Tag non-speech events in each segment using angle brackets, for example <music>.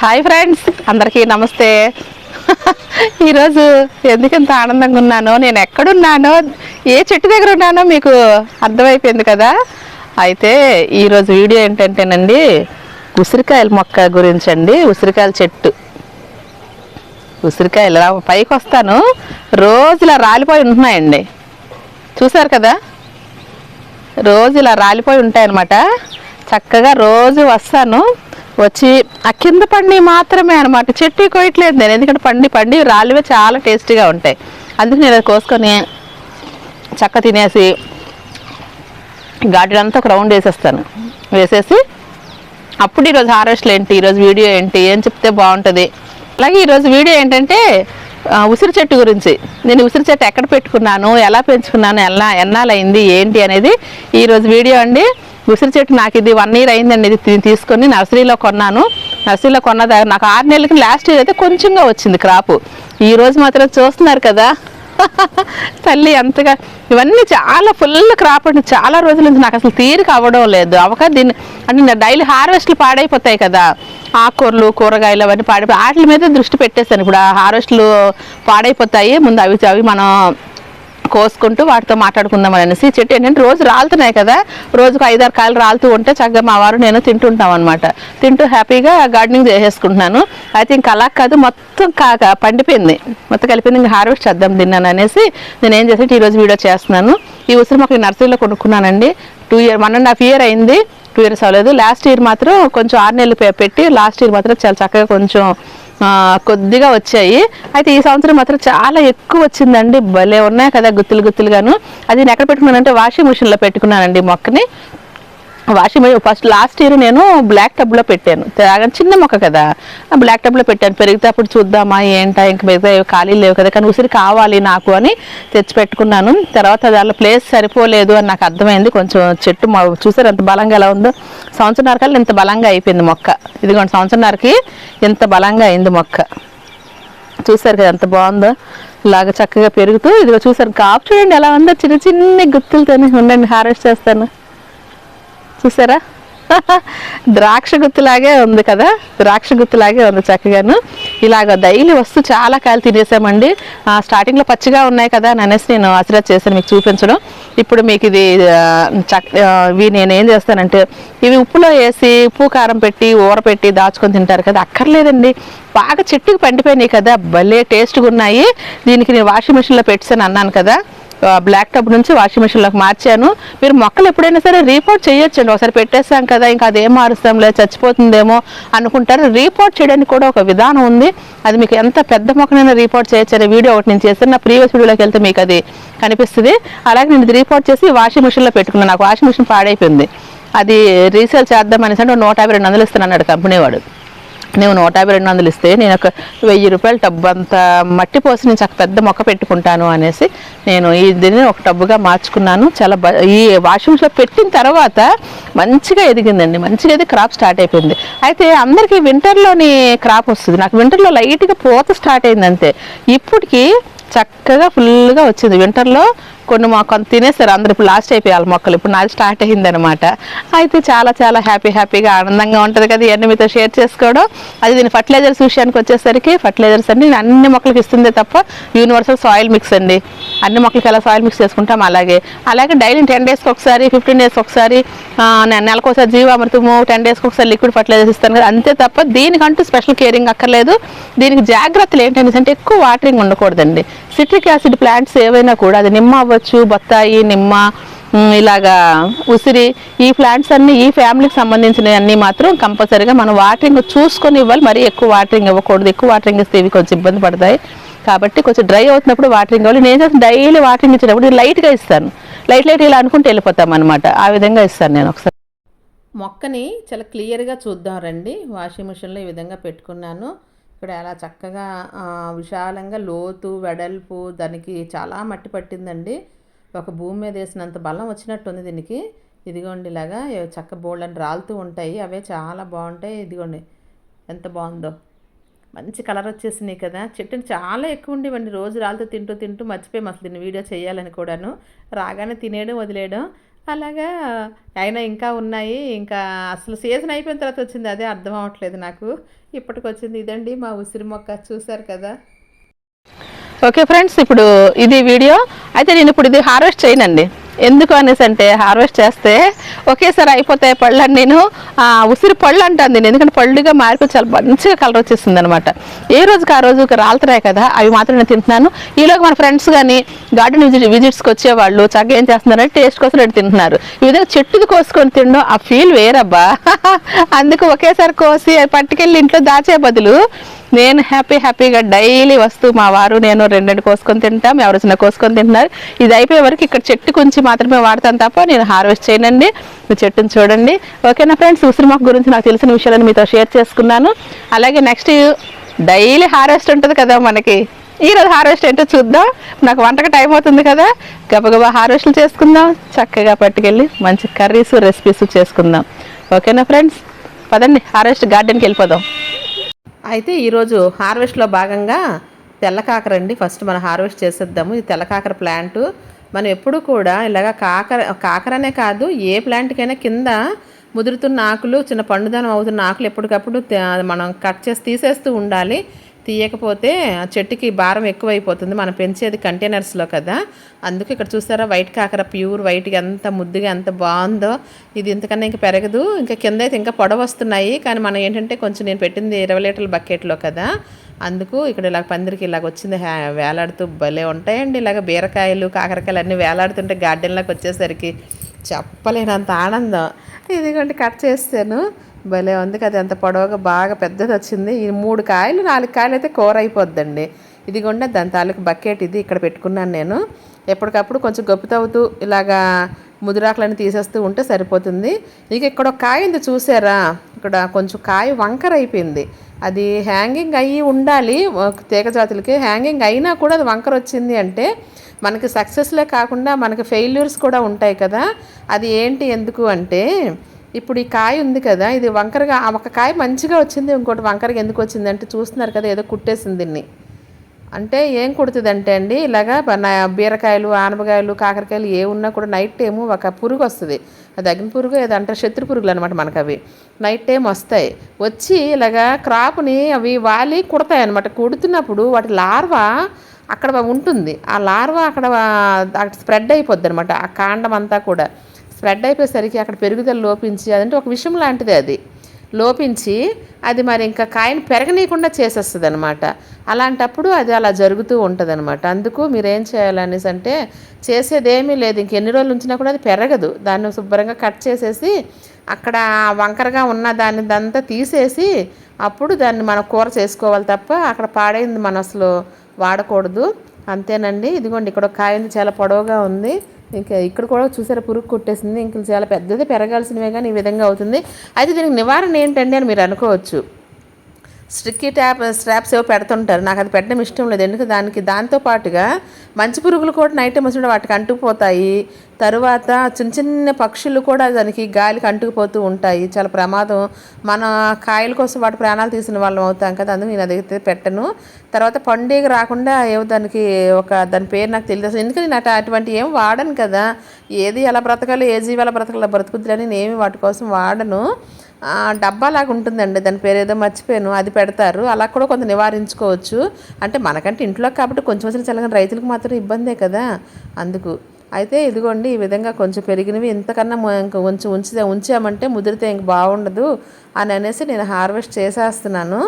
Hi friends అందరికీ నమస్తే. ఈరోజు ఎందుకంత ఆనందంగా ఉన్నానో నేను ఎక్కడున్నానో ఏ చెట్టు దగ్గర ఉన్నానో మీకు అర్థమైపోయింది కదా? అయితే ఈరోజు వీడియో ఏంటంటేనండి ఉసిరికాయల మొక్క గురించి అండి ఉసిరికాయల చెట్టు. ఉసిరికాయలు పైకి వస్తాను. రోజులా రాలిపోయి ఉంటున్నాయండి. చూసారు కదా? రోజు ఇలా రాలిపోయి ఉంటాయన్నమాట. చక్కగా రోజు వస్తాను. వచ్చి ఆ కింద పండి మాత్రమే అనమాట చెట్టు కోయట్లేదు నేను. ఎందుకంటే పండి పండి రాలివే చాలా టేస్టీగా ఉంటాయి. అందుకు నేను అది కోసుకొని చక్క తినేసి గార్డెన్ అంతా ఒక రౌండ్ వేసేస్తాను. వేసేసి అప్పుడు ఈరోజు హార్వెస్ట్లు ఏంటి ఈరోజు వీడియో ఏంటి ఏం చెప్తే బాగుంటుంది. అలాగే ఈరోజు వీడియో ఏంటంటే ఉసిరి చెట్టు గురించి. నేను ఉసిరి చెట్టు ఎక్కడ పెట్టుకున్నాను ఎలా పెంచుకున్నాను ఎలా ఎన్నాలైంది ఏంటి అనేది ఈరోజు వీడియో అండి. ఉసిరి చెట్టు నాకు ఇది వన్ ఇయర్ అయిందండి. ఇది తీసుకొని నర్సరీలో కొన్నాను. నర్సరీలో కొన్న నాకు ఆరు నెలలకి లాస్ట్ ఇయర్ అయితే కొంచెంగా వచ్చింది క్రాపు. ఈ రోజు మాత్రం చూస్తున్నారు కదా. <laughs> తల్లి అంతగా ఇవన్నీ చాలా ఫుల్ క్రాప్ అండి. చాలా రోజుల నుంచి నాకు అసలు తీరిక అవ్వడం లేదు. అవక దీన్ని అంటే డైలీ హార్వెస్ట్లు పాడైపోతాయి కదా. ఆకుకూరలు కూరగాయలు అవన్నీ పాడైపోయి వాటి మీద దృష్టి పెట్టేస్తాను ఇప్పుడు ఆ హార్వెస్ట్లు పాడైపోతాయి. ముందు అవి అవి మనం కోసుకుంటూ వాటితో మాట్లాడుకుందాం అనేసి చెట్టు ఏంటంటే రోజు రాలుతున్నాయి కదా. రోజుకు ఐదారు కాయలు రాలుతూ ఉంటే చక్కగా మా వారు నేను తింటుంటాం అనమాట తింటూ హ్యాపీగా గార్డెనింగ్ చేసేసుకుంటున్నాను. అయితే ఇంకా అలా కాదు మొత్తం కాక పండిపోయింది. మొత్తం కలిపింది ఇంకా హార్వెస్ట్ చేద్దాం తిన్నాను అనేసి నేను ఏం చేసి ఈరోజు వీడియో చేస్తున్నాను. ఈ ఉసిరి మొక్క నర్సరీలో కొనుక్కున్నానండి. Two year one and half year అయింది. టూ ఇయర్స్ అవ్వలేదు. లాస్ట్ ఇయర్ మాత్రం కొంచెం ఆరు నెలలు పెట్టి లాస్ట్ ఇయర్ మాత్రం చాలా చక్కగా కొంచెం కొద్దిగా వచ్చాయి. అయితే ఈ సంవత్సరం మాత్రం చాలా ఎక్కువ వచ్చిందండి. భలే ఉన్నాయి కదా గుత్తులు గుత్తులుగాను. అది నేను ఎక్కడ పెట్టుకున్నానంటే వాషింగ్ మిషన్లో పెట్టుకున్నానండి మొక్కని. Washing machine first last year నేను బ్లాక్ టబ్లో పెట్టాను. తాగని చిన్న మొక్క కదా. ఆ బ్లాక్ టబ్లో పెట్టాను. పెరిగితే అప్పుడు చూద్దామా ఏంటా ఇంక మిగతా ఖాళీ లేవు కదా. కానీ ఉసిరి కావాలి నాకు అని తెచ్చి పెట్టుకున్నాను తర్వాత దానిలో ప్లేస్ సరిపోలేదు అని నాకు అర్థమైంది. కొంచెం చెట్టు చూసారు ఎంత బలంగా ఎలా ఉందో? సంవత్సరంన్నర కల్లా ఇంత బలంగా అయిపోయింది మొక్క. ఇదిగోండి సంవత్సరంన్నరకి ఇంత బలంగా అయింది మొక్క. చూసారు కదా ఎంత బాగుందో? ఇలాగ చక్కగా పెరుగుతూ ఇదిగో చూసారు. కాపు చూడండి ఎలా ఉందో. చిన్న చిన్న గుత్తులతోనే ఉండండి హార్వెస్ట్ చేస్తాను. చూసారా? <laughs> ద్రాక్ష గుత్తులాగే ఉంది కదా? ద్రాక్ష గుత్తులాగే ఉంది చక్కగాను. ఇలాగ డైలీ వస్తూ చాలా కాయలు తినేసామండి. స్టార్టింగ్లో పచ్చిగా ఉన్నాయి కదా అని అనేసి నేను ఆశీర్వాద చేశాను మీకు చూపించడం. ఇప్పుడు మీకు ఇది చక్ ఇవి నేను ఏం చేస్తానంటే ఇవి ఉప్పులో వేసి ఉప్పు కారం పెట్టి ఊర పెట్టి దాచుకొని తింటారు కదా అక్కర్లేదండి. బాగా చెట్టుకి పండిపోయినాయి కదా భలే టేస్ట్గా ఉన్నాయి. దీనికి నేను వాషింగ్ మిషన్లో పెట్టాను అన్నాను కదా. బ్లాక్ టబ్ నుంచి వాషింగ్ మిషన్లోకి మార్చాను. మీరు మొక్కలు ఎప్పుడైనా సరే రీపోర్ట్ చేయొచ్చండి. ఒకసారి పెట్టేస్తాం కదా ఇంకా అదేం మారుస్తాంలే చచ్చిపోతుందేమో అనుకుంటారు. రీపోర్ట్ చేయడానికి కూడా ఒక విధానం ఉంది. అది మీకు ఎంత పెద్ద మొక్కనైనా రీపోర్ట్ చేయొచ్చు అనే వీడియో ఒకటి నేను చేస్తాను నా ప్రీవియస్ వీడియోలోకి వెళ్తే మీకు అది కనిపిస్తుంది. అలాగే నేను ఇది రీపోర్ట్ చేసి వాషింగ్ మిషన్లో పెట్టుకున్నాను. నాకు వాషింగ్ మిషన్ పాడైపోయింది. అది రీసేల్ చేద్దాం అనేసి అంటే నూట యాభై రెండు వందలు ఇస్తాను అన్నాడు కంపెనీ వాడు. నేను నూట యాభై రెండు వందలు ఇస్తే నేను ఒక వెయ్యి రూపాయలు టబ్బు అంత మట్టి పోసి నేను చక్క పెద్ద మొక్క పెట్టుకుంటాను అనేసి నేను ఈ దీన్ని ఒక టబ్బుగా మార్చుకున్నాను. చాలా ఈ వాషింగ్ పెట్టిన తర్వాత మంచిగా ఎదిగిందండి. మంచిగా ఎదిగి క్రాప్ స్టార్ట్ అయిపోయింది. అయితే అందరికీ వింటర్లోని క్రాప్ వస్తుంది. నాకు వింటర్లో లైట్గా పూత స్టార్ట్ అయింది అంతే. ఇప్పటికీ చక్కగా ఫుల్గా వచ్చింది. వింటర్లో కొన్ని మా కొంత తినేస్తారు. అందరు ఇప్పుడు లాస్ట్ అయిపోయాలి మొక్కలు. ఇప్పుడు నాది స్టార్ట్ అయ్యింది అనమాట అయితే చాలా చాలా హ్యాపీ హ్యాపీగా ఆనందంగా ఉంటుంది కదా ఇవన్నీ మీతో షేర్ చేసుకోవడం. అది దీని ఫర్టిలైజర్స్ విషయానికి వచ్చేసరికి ఫర్టిలైజర్స్ అన్ని అన్ని మొక్కలకి ఇస్తుందే తప్ప యూనివర్సల్ సాయిల్ మిక్స్ అండి. అన్ని మొక్కలకి ఎలా సాయిల్ మిక్స్ చేసుకుంటాం అలాగే. అలాగే డైలీ టెన్ డేస్కి ఒకసారి ఫిఫ్టీన్ డేస్కి ఒకసారి ఆ, నెలకు ఒకసారి జీవామృతము టెన్ డేస్కి ఒకసారి లిక్విడ్ ఫర్టిలైజర్స్ ఇస్తాను కదా. అంతే తప్ప దీనికంటూ స్పెషల్ కేరింగ్ అక్కర్లేదు. దీనికి జాగ్రత్తలు ఏంటంటే ఎక్కువ వాటరింగ్ ఉండకూడదండి. సిట్రిక్ యాసిడ్ ప్లాంట్స్ ఏవైనా కూడా అది నిమ్మ అవ్వచ్చు బత్తాయి నిమ్మ ఇలాగా ఉసిరి ఈ ప్లాంట్స్ అన్ని ఈ ఫ్యామిలీకి సంబంధించినవి అన్నీ మాత్రం కంపల్సరీగా మనం వాటరింగ్ చూసుకొని ఇవ్వాలి. మరీ ఎక్కువ వాటరింగ్ ఇవ్వకూడదు. ఎక్కువ వాటరింగ్ ఇస్తే ఇవి కొంచెం ఇబ్బంది పడతాయి. కాబట్టి కొంచెం డ్రై అవుతున్నప్పుడు వాటరింగ్ ఇవ్వాలి. నేను డైలీ వాటరింగ్ ఇచ్చినప్పుడు లైట్గా ఇస్తాను. లైట్ లైట్ ఇలా అనుకుంటూ వెళ్ళిపోతాం అనమాట ఆ విధంగా ఇస్తాను నేను ఒకసారి. మొక్కని చాలా క్లియర్గా చూద్దాం రండి. వాషింగ్ మిషన్లో ఈ విధంగా పెట్టుకున్నాను. ఇక్కడ అలా చక్కగా విశాలంగా లోతు వెడల్పు దానికి చాలా మట్టి పట్టిందండి. ఒక భూమి మీద వేసినంత బలం వచ్చినట్టుంది దీనికి. ఇదిగోండి ఇలాగా చక్క బోల్డ్ రాలుతూ ఉంటాయి. అవే చాలా బాగుంటాయి. ఇదిగోండి ఎంత బాగుందో. మంచి కలర్ వచ్చేసినాయి కదా. చెట్టుని చాలా ఎక్కువ ఉండేవండి. రోజు రాళ్ళతో తింటూ తింటూ మర్చిపోయి. అసలు దీన్ని వీడియో చేయాలని కూడాను. రాగానే తినేయడం వదిలేయడం. అలాగా అయినా ఇంకా ఉన్నాయి. ఇంకా అసలు సీజన్ అయిపోయిన తర్వాత వచ్చింది. అదే అర్థం అవ్వట్లేదు నాకు. ఇప్పటికొచ్చింది ఇదండి మా ఉసిరి మొక్క. చూసారు కదా? ఓకే ఫ్రెండ్స్ ఇప్పుడు ఇది వీడియో. అయితే నేను ఇప్పుడు ఇది హార్వెస్ట్ చేయనండి. ఎందుకు అనేసి అంటే హార్వెస్ట్ చేస్తే ఒకేసారి అయిపోతాయి పళ్ళు అని నేను ఉసిరి పళ్ళు అంటాను నేను ఎందుకంటే పళ్ళుగా మారిపోయి చాలా మంచిగా కలర్ వచ్చేస్తుంది అనమాట ఏ రోజుకి ఆ రోజుకి రాలుతున్నాయి కదా అవి మాత్రం నేను తింటున్నాను. ఈలోగా మన ఫ్రెండ్స్ కానీ గార్డెన్ విజిట్ విజిట్స్కి వచ్చేవాళ్ళు చక్కగా ఏం చేస్తున్నారంటే టేస్ట్ కోసం రెండు తింటున్నారు. ఈ విధంగా చెట్టుది కోసుకొని తినడం ఆ ఫీల్ వేరబ్బా. <laughs> అందుకు ఒకేసారి కోసి అది పట్టుకెళ్ళి ఇంట్లో దాచే బదులు నేను హ్యాపీ హ్యాపీగా డైలీ వస్తూ మా వారు నేను రెండు రెండు కోసుకొని తింటాం ఎవరు చిన్న కోసుకొని తింటున్నారు. ఇది అయిపోయే వరకు ఇక్కడ చెట్టు కొంచెం మాత్రమే వాడతాను తప్ప నేను హార్వెస్ట్ చేయనండి. మీ చెట్టుని చూడండి. ఓకేనా ఫ్రెండ్స్ ఉసిరి మొక్క గురించి నాకు తెలిసిన విషయాలను మీతో షేర్ చేసుకున్నాను. అలాగే నెక్స్ట్ డైలీ హార్వెస్ట్ ఉంటుంది కదా మనకి. ఈ రోజు హార్వెస్ట్ ఏంటో చూద్దాం. నాకు వంటకు టైం అవుతుంది కదా. గబగబా హార్వెస్ట్లు చేసుకుందాం. చక్కగా పట్టుకెళ్ళి మంచి కర్రీస్ రెసిపీస్ చేసుకుందాం. ఓకేనా ఫ్రెండ్స్? పదండి హార్వెస్ట్ గార్డెన్కి వెళ్ళిపోదాం. అయితే ఈరోజు హార్వెస్ట్లో భాగంగా తెల్ల కాకర అండి. ఫస్ట్ మనం హార్వెస్ట్ చేసేద్దాము. ఈ తెల్ల కాకర ప్లాంట్ మనం ఎప్పుడు కూడా ఇలాగ కాకర కాకరనే కాదు ఏ ప్లాంట్కైనా కింద ముదురుతున్న ఆకులు చిన్న పండుదనం అవుతున్న ఆకులు ఎప్పటికప్పుడు మనం కట్ చేసి తీసేస్తూ ఉండాలి. తీయకపోతే ఆ చెట్టుకి భారం ఎక్కువైపోతుంది. మనం పెంచేది కంటైనర్స్లో కదా. అందుకు ఇక్కడ చూసారా వైట్ కాకర ప్యూర్ వైట్గా ఎంత ముద్దుగా ఎంత బాగుందో. ఇది ఇంతకన్నా ఇంకా పెరగదు. ఇంకా కింద అయితే ఇంకా పొడవ వస్తున్నాయి కానీ మనం ఏంటంటే కొంచెం నేను పెట్టింది ఇరవై లీటర్ల బకెట్లో కదా. అందుకు ఇక్కడ ఇలా పందిరికి ఇలాగ వచ్చింది హ్యా- వేలాడుతూ భలే ఉంటాయండి. ఇలాగ బీరకాయలు కాకరకాయలు అన్నీ వేలాడుతుంటే గార్డెన్లోకి వచ్చేసరికి చెప్పలేనంత ఆనందం. ఇదిగోండి కట్ చేస్తాను. భలే ఉంది కదా ఎంత పొడవుగా బాగా పెద్దది వచ్చింది. ఈ మూడు కాయలు నాలుగు కాయలు అయితే కూర అయిపోద్దండి. ఇదిగోండి దాని తాలూకు బకెట్ ఇది ఇక్కడ పెట్టుకున్నాను నేను. ఎప్పటికప్పుడు కొంచెం గొప్పతవ్వుతూ ఇలాగా ముదిరాకులను తీసేస్తూ ఉంటే సరిపోతుంది. ఇక ఇక్కడ ఒక కాయ ఉంది చూసారా? ఇక్కడ కొంచెం కాయ వంకర అయిపోయింది. అది హ్యాంగింగ్ అయ్యి ఉండాలి ఒక తీగ జాతులకి హ్యాంగింగ్ అయినా కూడా అది వంకర వచ్చింది అంటే మనకి సక్సెస్లే కాకుండా మనకి ఫెయిల్యూర్స్ కూడా ఉంటాయి కదా. అది ఏంటి ఎందుకు అంటే ఇప్పుడు ఈ కాయ ఉంది కదా ఇది వంకరగా ఒక కాయ మంచిగా వచ్చింది ఇంకోటి వంకరగా ఎందుకు వచ్చింది అంటే చూస్తున్నారు కదా ఏదో కుట్టేసింది దీన్ని. అంటే ఏం కుడుతుంది అంటే అండి ఇలాగా బీరకాయలు ఆనపకాయలు కాకరకాయలు ఏ ఉన్నా కూడా నైట్ టైము ఒక పురుగు వస్తుంది. అది అగ్ని పురుగు ఏదో శత్రు పురుగులు అనమాట మనకు అవి నైట్ టైం వస్తాయి. వచ్చి ఇలాగా క్రాప్ని అవి వాలి కుడతాయి అనమాట కుడుతున్నప్పుడు వాటి లార్వా అక్కడ ఉంటుంది. ఆ లార్వా అక్కడ అక్కడ స్ప్రెడ్ అయిపోద్ది అనమాట ఆ కాండం అంతా కూడా. స్ప్రెడ్ అయిపోయేసరికి అక్కడ పెరుగుదల లోపించి అదంటే ఒక విషయం లాంటిది అది. లోపించి అది మరి ఇంకా కాయను పెరగనీయకుండా చేసేస్తుంది అనమాట అలాంటప్పుడు అది అలా జరుగుతూ ఉంటుంది అనమాట అందుకు మీరేం చేయాలనేసి అంటే చేసేదేమీ లేదు. ఇంక ఎన్ని రోజులు ఉంచినా కూడా అది పెరగదు. దాన్ని శుభ్రంగా కట్ చేసేసి అక్కడ వంకరగా ఉన్న దాన్ని దంతా తీసేసి అప్పుడు దాన్ని మనం కూర చేసుకోవాలి తప్ప అక్కడ పాడైంది మనం అసలు వాడకూడదు. అంతేనండి. ఇదిగోండి ఇక్కడ కాయ ఉంది చాలా పొడవుగా ఉంది. ఇంకా ఇక్కడ కూడా చూసారా పురుగు కొట్టేసింది. ఇంకా చాలా పెద్దది పెరగాల్సినవే కానీ ఈ విధంగా అవుతుంది. అయితే దీనికి నివారణ ఏంటండి అని మీరు అనుకోవచ్చు. స్టిక్కీ ట్యాప్ స్ట్రాప్స్ ఏవో పెడుతుంటారు. నాకు అది పెట్టడం ఇష్టం లేదు. ఎందుకు? దానికి దాంతో పాటుగా మంచి పురుగులు కూడా నైట్ టైం వచ్చినప్పుడు వాటికి అంటుకుపోతాయి. తరువాత చిన్న చిన్న పక్షులు కూడా దానికి గాలికి అంటుకుపోతూ ఉంటాయి. చాలా ప్రమాదం. మన కాయల కోసం వాటి ప్రాణాలు తీసిన వాళ్ళం అవుతాం కదా అందుకు నేను అదైతే పెట్టను. తర్వాత పండుగ రాకుండా ఏవో దానికి ఒక దాని పేరు నాకు తెలియదు ఎందుకంటే నేను అట- అటువంటి ఏం వాడను కదా. ఏది ఎలా బ్రతకాలో ఏ జీవి ఎలా బ్రతకాలో బ్రతుకుద్దులని నేను వాటి కోసం వాడను. డబ్బాలాగా డబ్బా లాగా ఉంటుందండి. దాని పేరు ఏదో మర్చిపోయాను. అది పెడతారు. అలా కూడా కొంత నివారించుకోవచ్చు. అంటే మనకంటే ఇంట్లో కాబట్టి కొంచెం వచ్చిన చల్లగా రైతులకు మాత్రం ఇబ్బందే కదా. అందుకు అయితే ఇదిగోండి ఈ విధంగా కొంచెం పెరిగినవి. ఇంతకన్నా ఇంకా కొంచెం ఉంచితే ఉంచామంటే ముదిరితే ఇంక బాగుండదు అని అనేసి నేను హార్వెస్ట్ చేసేస్తున్నాను.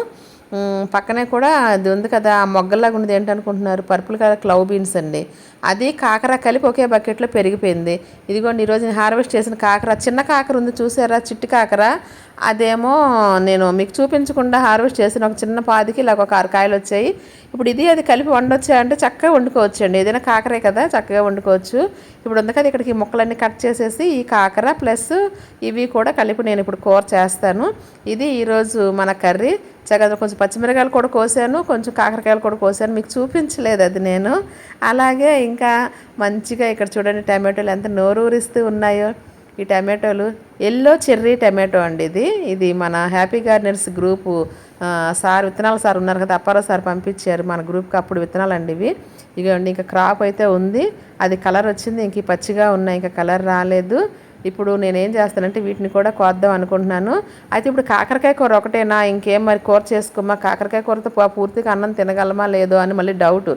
పక్కనే కూడా అది ఉంది కదా ఆ మొగ్గల్లాగా ఉన్నది ఏంటనుకుంటున్నారు? పర్పుల్ కలర్ క్లవ్ బీన్స్ అండి. అది కాకర కలిపి ఒకే బకెట్లో పెరిగిపోయింది. ఇదిగోండి ఈరోజు నేను హార్వెస్ట్ చేసిన కాకర చిన్న కాకర ఉంది చూసారా? చిట్టి కాకర. అదేమో నేను మీకు చూపించకుండా హార్వెస్ట్ చేసిన ఒక చిన్న పాదికి ఇలా ఒక ఆరు వచ్చాయి. ఇప్పుడు ఇది అది కలిపి వండొచ్చాయంటే చక్కగా వండుకోవచ్చు అండి ఏదైనా కాకరే కదా చక్కగా వండుకోవచ్చు. ఇప్పుడు ఉంది కదా ఇక్కడికి ముక్కలన్నీ కట్ చేసేసి ఈ కాకర ప్లస్ ఇవి కూడా కలిపి నేను ఇప్పుడు కూర చేస్తాను. ఇది ఈరోజు మన కర్రీ. చక్కగా కొంచెం పచ్చిమిరకాయలు కూడా కోసాను కొంచెం కాకరకాయలు కూడా కోసాను. మీకు చూపించలేదు అది నేను. అలాగే ఇంకా మంచిగా ఇక్కడ చూడండి టమాటోలు ఎంత నోరూరిస్తూ ఉన్నాయో. ఈ టమాటోలు. ఎల్లో చెర్రీ టమాటో అండి ఇది. ఇది మన హ్యాపీ గార్డెనర్స్ గ్రూపు సార్ విత్తనాలు సార్ ఉన్నారు కదా అప్పారావు సార్ పంపించారు మన గ్రూప్కి అప్పుడు విత్తనాలు అండి ఇవి. ఇగోండి ఇంకా క్రాప్ అయితే ఉంది. అది కలర్ వచ్చింది ఇంక పచ్చిగా ఉన్నాయి ఇంకా కలర్ రాలేదు. ఇప్పుడు నేనేం చేస్తానంటే వీటిని కూడా కోద్దాం అనుకుంటున్నాను. అయితే ఇప్పుడు కాకరకాయ కూర ఒకటేనా? ఇంకేం మరి కూర చేసుకోమా? కాకరకాయ కూరతో పూర్తిగా అన్నం తినగలమా లేదో అని మళ్ళీ డౌట్.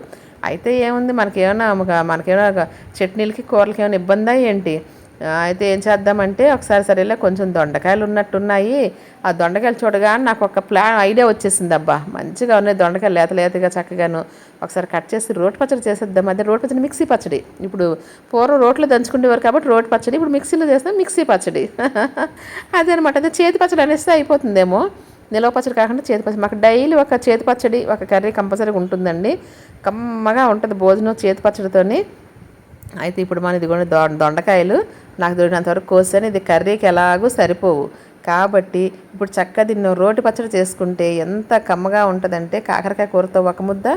అయితే ఏముంది? మనకేమైనా ఒక- మనకేమైనా చట్నీలకి కూరలకి ఏమైనా ఇబ్బందా ఏంటి? అయితే ఏం చేద్దామంటే ఒకసారి సరేలే కొంచెం దొండకాయలు ఉన్నట్టున్నాయి. ఆ దొండకాయలు చూడగానే నాకు ఒక ప్లాన్ ఐడియా వచ్చేసింది అబ్బా. మంచిగా ఉన్నాయి దొండకాయలు లేత లేతగా చక్కగాను. ఒకసారి కట్ చేసి రోటి పచ్చడి చేసేద్దాం. అదే రోటి పచ్చడి మిక్సీ పచ్చడి. ఇప్పుడు పూర్వం రోట్లో దంచుకునేవారు కాబట్టి రోటి పచ్చడి ఇప్పుడు మిక్సీలో చేస్తాం మిక్సీ పచ్చడి. <laughs> అదే అనమాట అదే చేతి పచ్చడి అనేస్తే అయిపోతుందేమో. నిలవ పచ్చడి కాకుండా చేతి పచ్చడి. మాకు డైలీ ఒక చేతి పచ్చడి ఒక కర్రీ కంపల్సరీగా ఉంటుందండి. కమ్మగా ఉంటుంది భోజనం చేతి పచ్చడితోని. అయితే ఇప్పుడు మన ఇదిగోండి దొ దొండకాయలు. నాకు దొరికినంత వరకు కోసాను ఇది కర్రీకి ఎలాగూ సరిపోవు. కాబట్టి ఇప్పుడు చక్కగా దీన్ని రోటి పచ్చడి చేసుకుంటే ఎంత కమ్మగా ఉంటుందంటే కాకరకాయ కూరతో ఒక ముద్ద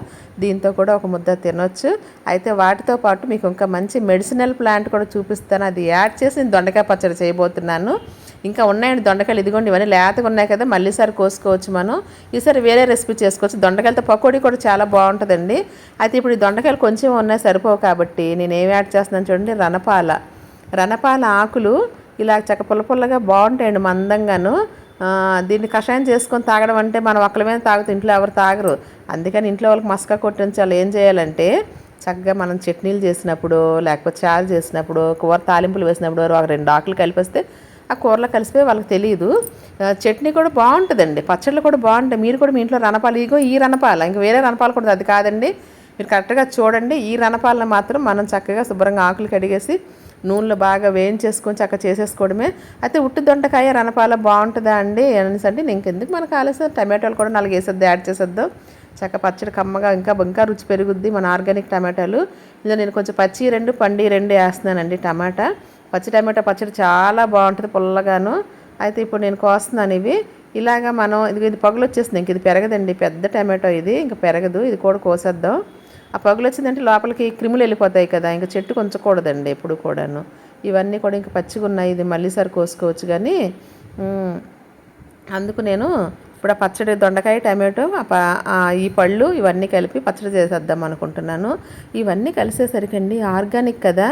దీంతో కూడా ఒక ముద్ద తినొచ్చు. అయితే వాటితో పాటు మీకు ఇంకా మంచి మెడిసినల్ ప్లాంట్ కూడా చూపిస్తాను. అది యాడ్ చేసి నేను దొండకాయ పచ్చడి చేయబోతున్నాను. ఇంకా ఉన్నాయండి దొండకాయలు. ఇదిగోండి ఇవన్నీ లేతగా ఉన్నాయి కదా మళ్ళీసారి కోసుకోవచ్చు మనం. ఈసారి వేరే రెసిపీ చేసుకోవచ్చు. దొండకాయలతో పకోడీ కూడా చాలా బాగుంటుందండి. అయితే ఇప్పుడు ఈ దొండకాయలు కొంచెం ఉన్నాయి సరిపోవు కాబట్టి నేను ఏం యాడ్ చేస్తున్నాను చూడండి రణపాల. రణపాల ఆకులు ఇలా చక్క పుల్ల పుల్లగా బాగుంటాయండి మందంగాను. దీన్ని కషాయం చేసుకొని తాగడం అంటే మనం ఒక్కలమే తాగుతూ ఇంట్లో ఎవరు తాగరు. అందుకని ఇంట్లో వాళ్ళకి మస్కా కొట్టించాలి ఏం చేయాలంటే చక్కగా మనం చట్నీలు చేసినప్పుడు లేకపోతే చారు చేసినప్పుడు కూర తాలింపులు వేసినప్పుడు ఒక రెండు ఆకులు కలిపేస్తే ఆ కూరలో కలిసిపోయి వాళ్ళకి తెలియదు చట్నీ కూడా బాగుంటుందండి. పచ్చళ్ళు కూడా బాగుంటాయి. మీరు కూడా మీ ఇంట్లో రణపాలు ఇగో ఈ రణపాల ఇంకా వేరే రణపాలు కూడా అది కాదండి. మీరు కరెక్ట్గా చూడండి. ఈ రణపాలను మాత్రం మనం చక్కగా శుభ్రంగా ఆకులు కడిగేసి నూనెలో బాగా వేయించేసుకొని చక్కగా చేసేసుకోవడమే. అయితే ఉట్టి దొండకాయ రణపాల బాగుంటుందా అండి అనేసి అంటే ఇంకెందుకు మనకు ఆలస్యం. టమాటాలు కూడా నాలుగు వేసేద్దాం యాడ్ చేసేద్దాం. చక్క పచ్చడి కమ్మగా ఇంకా ఇంకా రుచి పెరుగుద్ది మన ఆర్గానిక్ టమాటాలు. ఇందులో నేను కొంచెం పచ్చి రెండు పండి రెండు వేస్తున్నానండి టమాటా. పచ్చి టమాటా పచ్చడి చాలా బాగుంటుంది పుల్లగాను. అయితే ఇప్పుడు నేను కోస్తున్నాను ఇవి. ఇలాగా మనం ఇది ఇది పగులు వచ్చేసింది ఇంక ఇది పెరగదండి. పెద్ద టమాటో ఇది ఇంకా పెరగదు. ఇది కూడా కోసేద్దాం. ఆ పగులు వచ్చిందంటే లోపలికి క్రిములు వెళ్ళిపోతాయి కదా ఇంకా చెట్టు కొంచకూడదండి ఎప్పుడు కూడాను. ఇవన్నీ కూడా ఇంకా పచ్చిగా ఉన్నాయి ఇది మళ్ళీసారి కోసుకోవచ్చు కానీ అందుకు నేను ఇప్పుడు ఆ పచ్చడి దొండకాయ టమాటో ఈ పళ్ళు ఇవన్నీ కలిపి పచ్చడి చేసేద్దాం అనుకుంటున్నాను. ఇవన్నీ కలిసేసరికండి ఆర్గానిక్ కదా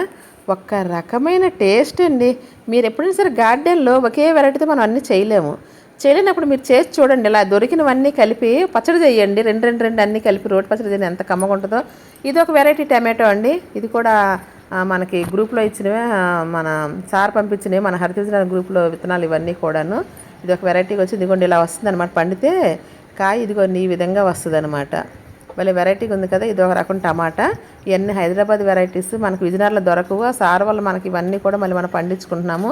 ఒక్క రకమైన టేస్ట్ అండి. మీరు ఎప్పుడైనా సరే గార్డెన్లో ఒకే వెరైటీతో మనం అన్నీ చేయలేము. చేయలేనప్పుడు మీరు చేసి చూడండి ఇలా దొరికినవన్నీ కలిపి పచ్చడి చేయండి. రెండు రెండు రెండు అన్నీ కలిపి రోటి పచ్చడి చేయండి ఎంత కమ్మగా ఉంటుందో. ఇది ఒక వెరైటీ టమాటో అండి. ఇది కూడా మనకి గ్రూప్లో ఇచ్చినవే మన సార్ పంపించినవి మన హరితజన గ్రూప్లో విత్తనాలు ఇవన్నీ కూడాను. ఇది ఒక వెరైటీగా వచ్చి ఇదిగోండి ఇలా వస్తుంది అనమాట పండితే కాయ ఇదిగోండి ఈ విధంగా వస్తుంది అనమాట మళ్ళీ వెరైటీగా ఉంది కదా ఇది ఒక రకం టమాటా. ఇవన్నీ హైదరాబాద్ వెరైటీస్ మనకు విజయనగరంలో దొరకవు. సార్ వల్ల మనకి ఇవన్నీ కూడా మళ్ళీ మనం పండించుకుంటున్నాము.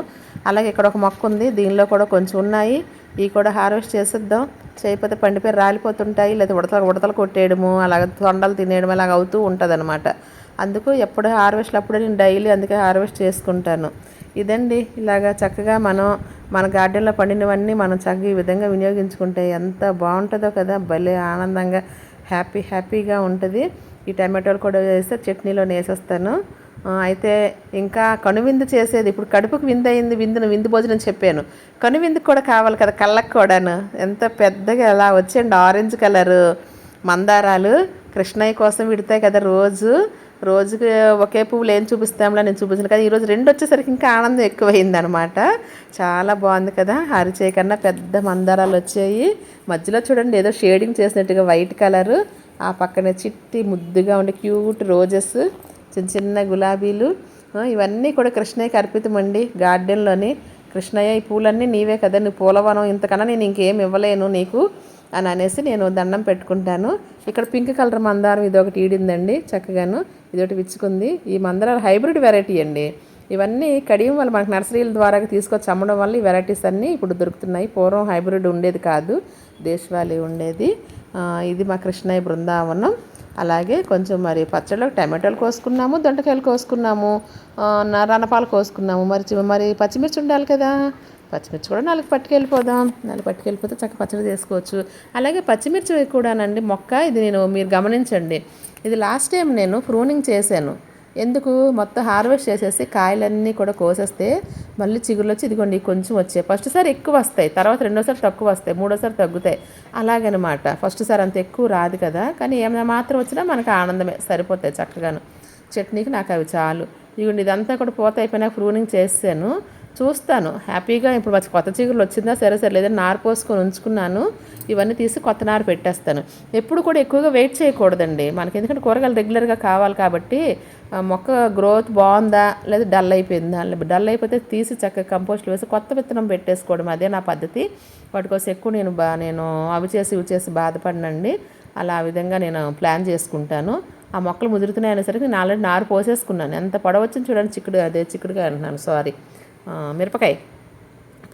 అలాగే ఇక్కడ ఒక మొక్క ఉంది దీనిలో కూడా కొంచెం ఉన్నాయి. ఇవి కూడా హార్వెస్ట్ చేసేద్దాం. చేయకపోతే పండిపోయి రాలిపోతుంటాయి. లేదా ఉడతలు ఉడతలు కొట్టేయడము అలాగ తొండలు తినేయడం అలాగ అవుతూ ఉంటుంది అందుకు ఎప్పుడు హార్వెస్ట్ అప్పుడే నేను డైలీ అందుకే హార్వెస్ట్ చేసుకుంటాను. ఇదండి. ఇలాగా చక్కగా మనం మన గార్డెన్లో పండినవన్నీ మనం చక్కగా ఈ విధంగా వినియోగించుకుంటే ఎంత బాగుంటుందో కదా. భలే ఆనందంగా హ్యాపీ హ్యాపీగా ఉంటుంది. ఈ టమాటోలు కూడా వేస్తే చట్నీలో వేసేస్తాను. అయితే ఇంకా కనువిందు చేసేది ఇప్పుడు కడుపుకు విందు అయింది విందును విందు భోజనం చెప్పాను. కనువిందుకు కూడా కావాలి కదా కళ్ళకు కూడాను. ఎంత పెద్దగా ఎలా వచ్చేయండి ఆరెంజ్ కలరు మందారాలు. కృష్ణయ్య కోసం విడతాయి కదా రోజు. రోజుకి ఒకే పువ్వులు ఏం చూపిస్తాంలా నేను చూపించాను కదా. ఈరోజు రెండు వచ్చేసరికి ఇంకా ఆనందం ఎక్కువైంది అనమాట చాలా బాగుంది కదా హరిచే కన్నా పెద్ద మందారాలు వచ్చాయి. మధ్యలో చూడండి ఏదో షేడింగ్ చేసినట్టుగా వైట్ కలరు. ఆ పక్కనే చిట్టి ముద్దుగా ఉండే క్యూట్ రోజెస్. చిన్న చిన్న గులాబీలు ఇవన్నీ కూడా కృష్ణయ్యకి అర్పితమండి గార్డెన్లోని కృష్ణయ్య ఈ పూలన్నీ నీవే కదా నీ పూలవనం ఇంతకన్నా నేను ఇంకేం ఇవ్వలేను నీకు అని అనేసి నేను దండం పెట్టుకుంటాను. ఇక్కడ పింక్ కలర్ మందారం ఇది ఒకటి ఈడిందండి చక్కగాను ఇది ఒకటి విచ్చుకుంది. ఈ మందారాలు హైబ్రిడ్ వెరైటీ అండి. ఇవన్నీ కడియం వల్ల మనకు నర్సరీల ద్వారా తీసుకొచ్చి అమ్మడం వల్ల ఈ వెరైటీస్ అన్నీ ఇప్పుడు దొరుకుతున్నాయి. పూర్వం హైబ్రిడ్ ఉండేది కాదు దేశవాళీ ఉండేది. ఇది మా కృష్ణయ్య బృందావనం. అలాగే కొంచెం మరి పచ్చళ్ళు టమాటాలు కోసుకున్నాము దొండకాయలు కోసుకున్నాము ఆ, రణపాలు కోసుకున్నాము. మరి మరి పచ్చిమిర్చి ఉండాలి కదా. పచ్చిమిర్చి కూడా నాలుగు పట్టుకెళ్ళిపోదాం. నాలుగు పట్టుకెళ్ళిపోతే చక్క పచ్చడి చేసుకోవచ్చు. అలాగే పచ్చిమిర్చి కూడానండి మొక్క ఇది నేను మీరు గమనించండి. ఇది లాస్ట్ టైం నేను ప్రూనింగ్ చేశాను. ఎందుకు? మొత్తం హార్వెస్ట్ చేసేసి కాయలన్నీ కూడా కోసేస్తే మళ్ళీ చిగురులు వచ్చి ఇదిగోండి కొంచెం వచ్చాయి. ఫస్ట్ సారి ఎక్కువ వస్తాయి తర్వాత రెండోసారి తక్కువ వస్తాయి మూడోసారి తగ్గుతాయి. అలాగనమాట. ఫస్ట్ సారి అంత ఎక్కువ రాదు కదా. కానీ ఏమైనా మాత్రం వచ్చినా మనకు ఆనందమే సరిపోతాయి చక్కగాను. చట్నీకి నాకు అవి చాలు. ఇదిగోండి ఇదంతా కూడా పోత అయిపోయినా ప్రూనింగ్ చేసాను చూస్తాను. హ్యాపీగా ఇప్పుడు వచ్చి కొత్త చిగురులు వచ్చిందా సరే సరే లేదని నారు పోసుకొని ఉంచుకున్నాను. ఇవన్నీ తీసి కొత్త నారు పెట్టేస్తాను. ఎప్పుడు కూడా ఎక్కువగా వెయిట్ చేయకూడదండి. మనకి ఎందుకంటే కూరగాయలు రెగ్యులర్గా కావాలి కాబట్టి మొక్క గ్రోత్ బాగుందా లేదా డల్ అయిపోయిందా డల్ అయిపోతే తీసి చక్కగా కంపోస్ట్ వేసి కొత్త విత్తనం పెట్టేసుకోవడం అదే నా పద్ధతి. వాటి కోసం ఎక్కువ నేను బా నేను అవి చేసి ఇవి చేసి బాధపడినండి. అలా ఆ విధంగా నేను ప్లాన్ చేసుకుంటాను. ఆ మొక్కలు ముదురుతున్నాయనేసరికి నేను ఆల్రెడీ నారు పోసేసుకున్నాను. ఎంత పొడవచ్చని చూడండి చిక్కుడు అదే చిక్కుడుగా అంటున్నాను సారీ. మిరపకాయ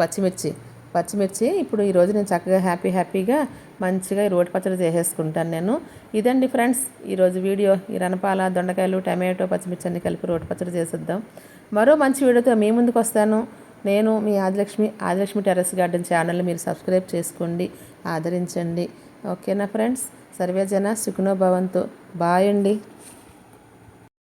పచ్చిమిర్చి. పచ్చిమిర్చి ఇప్పుడు ఈరోజు నేను చక్కగా హ్యాపీ హ్యాపీగా మంచిగా ఈ రోటి పచ్చడి చేసేసుకుంటాను నేను. ఇదండి ఫ్రెండ్స్ ఈరోజు వీడియో. ఈ రణపాల దొండకాయలు టమాటో పచ్చిమిర్చి అన్ని కలిపి రోటి పచ్చడి చేసేద్దాం. మరో మంచి వీడియోతో మీ ముందుకు వస్తాను. నేను మీ ఆదిలక్ష్మి ఆదిలక్ష్మి టెర్రస్ గార్డెన్ ఛానల్ని మీరు సబ్స్క్రైబ్ చేసుకోండి ఆదరించండి. ఓకేనా ఫ్రెండ్స్? సర్వే జన సుఖనో భవంతు. బాయ్ అండి.